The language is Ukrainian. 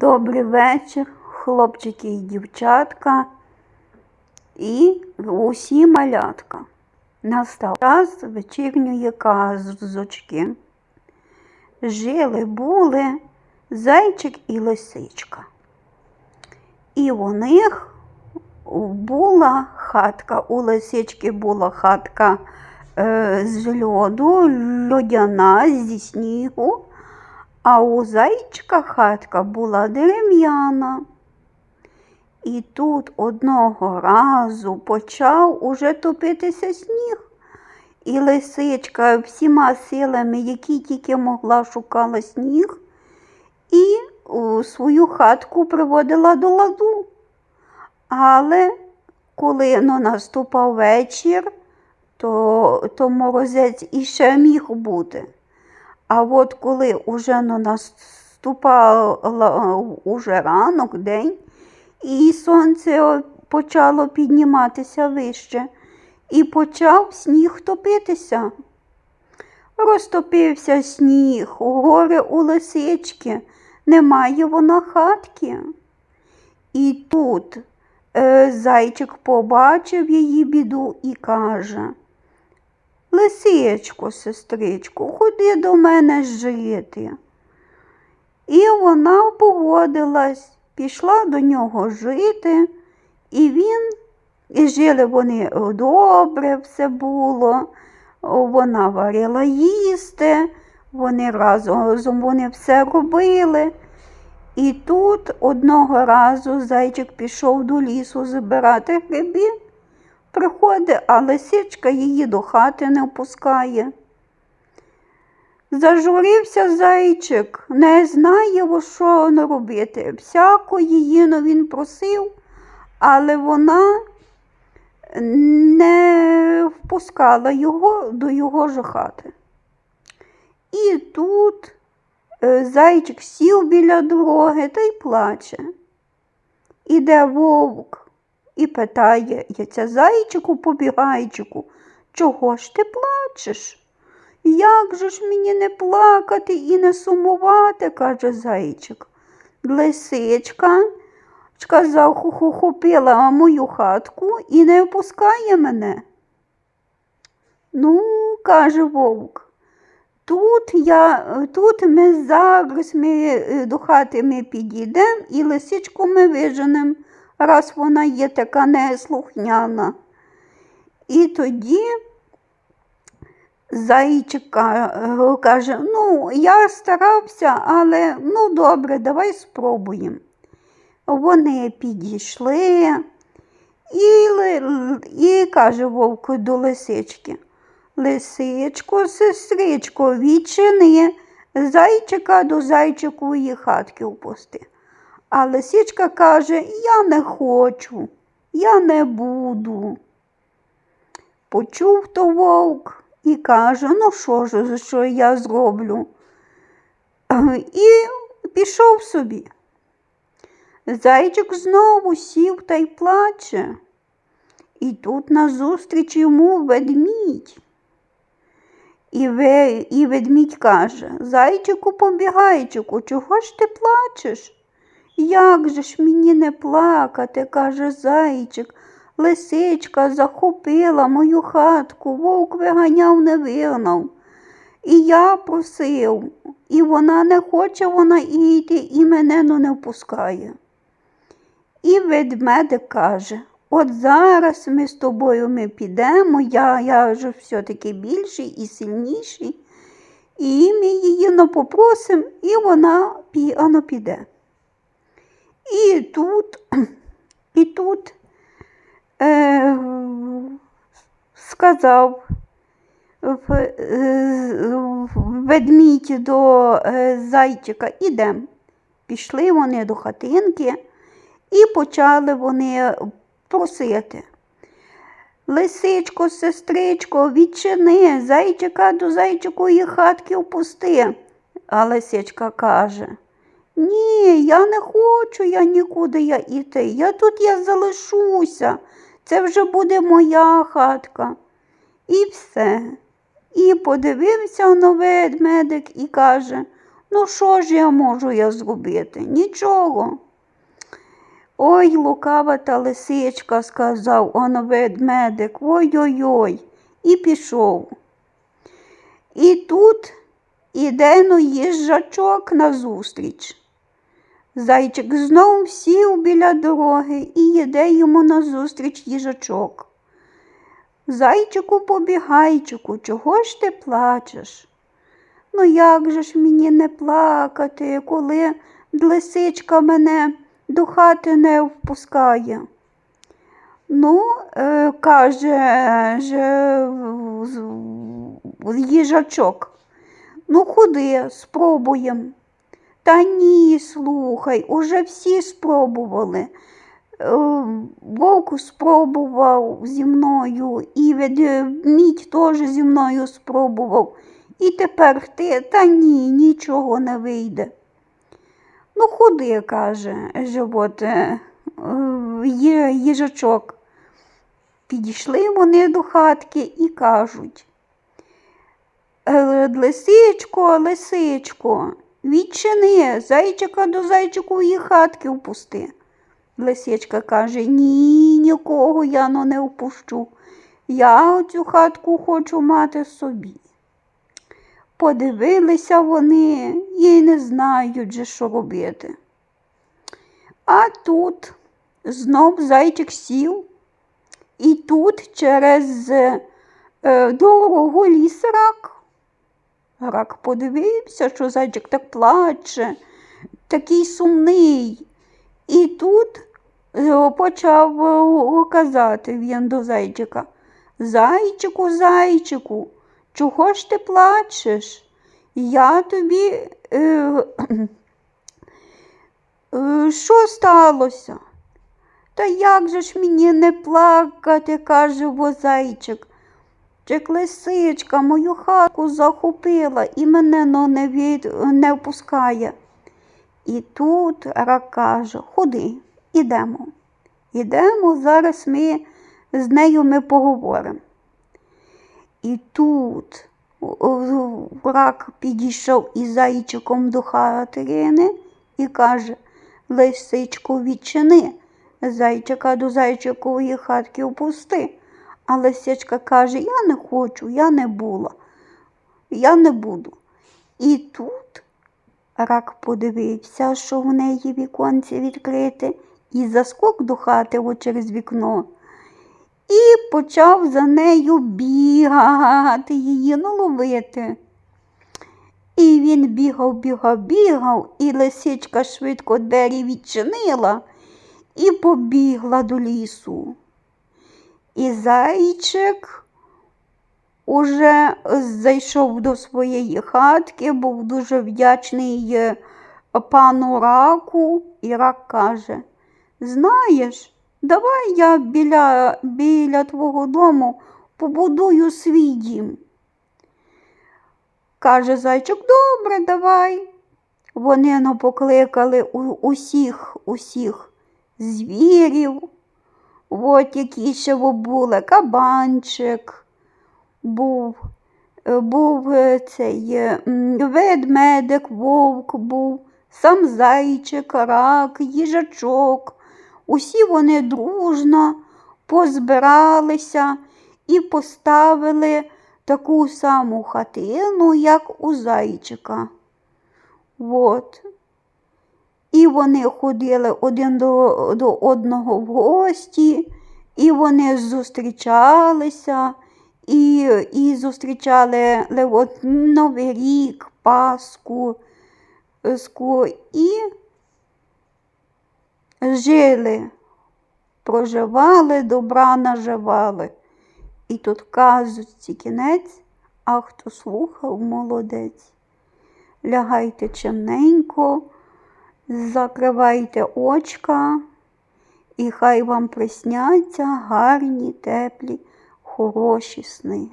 Добрий вечір, хлопчики і дівчатка і усі малятка. Настав час вечірньої казочки. Жили були зайчик і лисичка. І у них була хатка. У лисички була хатка е, з льоду, льодяна зі снігу, а у зайчика хатка була дерев'яна. І тут одного разу почав уже топитися сніг. І лисичка всіма силами, які тільки могла, шукала сніг, і свою хатку приводила до ладу. Але коли ну, наступав вечір, то, то морозець іще міг бути. А от коли уже ну, наступав уже ранок, день, і сонце почало підніматися вище, і почав сніг топитися. Розтопився сніг, у гори у лисички, немає вона хатки. І тут е, зайчик побачив її біду і каже, Лисичко, сестричко, ходи до мене жити. І вона погодилась, пішла до нього жити, і він, і жили вони добре, все було. Вона варила їсти, вони разом вони все робили. І тут одного разу зайчик пішов до лісу збирати гриби. Приходить, а лисичка її до хати не впускає. Зажурився зайчик, не знає, що робити. Всяко її ну, він просив, але вона не впускала його до його ж хати. І тут е, зайчик сів біля дороги та й плаче. Іде вовк і питає яця зайчику побігайчику, чого ж ти плачеш? Як же ж мені не плакати і не сумувати, каже зайчик. Лисичка сказав, хохопила мою хатку і не впускає мене. Ну, каже вовк, тут я, тут ми зараз ми до хати ми підійдемо і лисичку ми виженемо, раз вона є така неслухняна. І тоді зайчик каже, ну, я старався, але ну добре, давай спробуємо. Вони підійшли і, і каже вовк до лисички. Лисичко, сестричко, відчини зайчика до зайчикової хатки впусти. А лисичка каже, я не хочу, я не буду. Почув то вовк і каже, ну що ж, що я зроблю? І пішов собі. Зайчик знову сів та й плаче. І тут назустріч йому ведмідь. І ведмідь каже Зайчику, побігайчику, чого ж ти плачеш? Як же ж мені не плакати, каже зайчик. Лисичка захопила мою хатку, вовк виганяв, не вигнав. І я просив, і вона не хоче вона йти, і мене ну, не впускає. І ведмедик каже, от зараз ми з тобою ми підемо, я я вже все-таки більший і сильніший, і ми її ну, попросимо, і вона воно піде. І тут, і тут е, сказав ведмідь до е, зайчика, ідемо. Пішли вони до хатинки. І почали вони просити. Лисичко, сестричко, відчини, зайчика до зайчикової хатки впусти. А лисичка каже, ні, я не хочу я нікуди я іти. Я тут я залишуся. Це вже буде моя хатка. І все. І подивився на ведмедик і каже, Ну, що ж я можу я зробити? Нічого. Ой, лукава та лисичка, сказав он ведмедик, ой-ой-ой, і пішов. І тут іде ну їжачок назустріч. Зайчик знов сів біля дороги і йде йому назустріч їжачок. Зайчику побігайчику, чого ж ти плачеш? Ну як же ж мені не плакати, коли лисичка мене до хати не впускає? Ну, е, каже же їжачок, ну ходи, спробуємо. Та ні, слухай, уже всі спробували. Е, Вовк спробував зі мною, і ведмідь теж зі мною спробував. І тепер ти, та ні, нічого не вийде. Ну, ходи, каже живот, е, е, їжачок. Підійшли вони до хатки і кажуть. «Е, Лисичко, лисичко, відчини, зайчика до зайчикової хатки впусти. Лисичка каже, ні, нікого я ну, не впущу. Я цю хатку хочу мати собі. Подивилися вони і не знають же, що робити. А тут знов зайчик сів, і тут через е, дорогу ліс рак. Рак подивився, що зайчик так плаче, такий сумний. І тут е, почав е, казати він до зайчика. Зайчику, зайчику, чого ж ти плачеш? Я тобі. Е, е, що сталося? Та як же ж мені не плакати, каже во зайчик. Чек лисичка мою хатку захопила і мене ну, не, від, не впускає. І тут рак каже, ходи, ідемо. Ідемо, зараз ми з нею ми поговоримо. І тут рак підійшов із зайчиком до Катерини і каже, лисичку відчини, зайчика до зайчикової хатки впусти. А лисичка каже, я не хочу, я не була, я не буду. І тут рак подивився, що в неї віконце відкрите, і заскок до хати через вікно. І почав за нею бігати, її ну, ловити. І він бігав, бігав, бігав, і лисичка швидко двері відчинила і побігла до лісу. І зайчик уже зайшов до своєї хатки, був дуже вдячний е, пану раку, і рак каже, знаєш, давай я біля, біля твого дому побудую свій дім. Каже зайчик, добре, давай. Вони ну, покликали усіх, усіх звірів, от які ще були, кабанчик був, е, був е, цей е, ведмедик, вовк був, сам зайчик, рак, їжачок. Усі вони дружно позбиралися і поставили таку саму хатину, як у зайчика. От. І вони ходили один до, до одного в гості, і вони зустрічалися, і, і зустрічали от, Новий рік, Пасху, і жили, проживали, добра наживали. І тут казочці кінець, а хто слухав, молодець. Лягайте чимненько, закривайте очка, і хай вам присняться гарні, теплі, хороші сни.